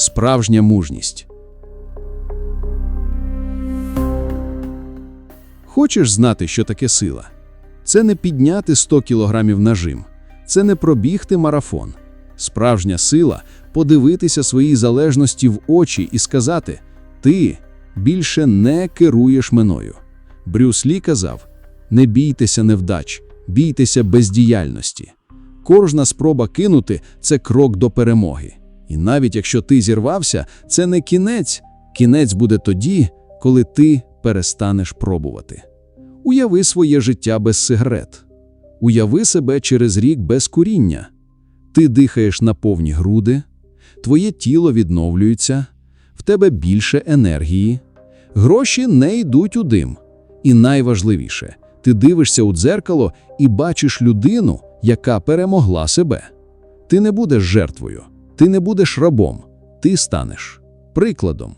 справжня мужність. Хочеш знати, що таке сила? Це не підняти 100 кілограмів нажим, це не пробігти марафон. Справжня сила подивитися своїй залежності в очі і сказати: Ти більше не керуєш мною. Брюс Лі казав: Не бійтеся невдач, бійтеся бездіяльності. Кожна спроба кинути це крок до перемоги. І навіть якщо ти зірвався, це не кінець. Кінець буде тоді, коли ти перестанеш пробувати. Уяви своє життя без сигарет. Уяви себе через рік без куріння. Ти дихаєш на повні груди, твоє тіло відновлюється, в тебе більше енергії, гроші не йдуть у дим. І найважливіше, ти дивишся у дзеркало і бачиш людину, яка перемогла себе. Ти не будеш жертвою, ти не будеш рабом, ти станеш прикладом.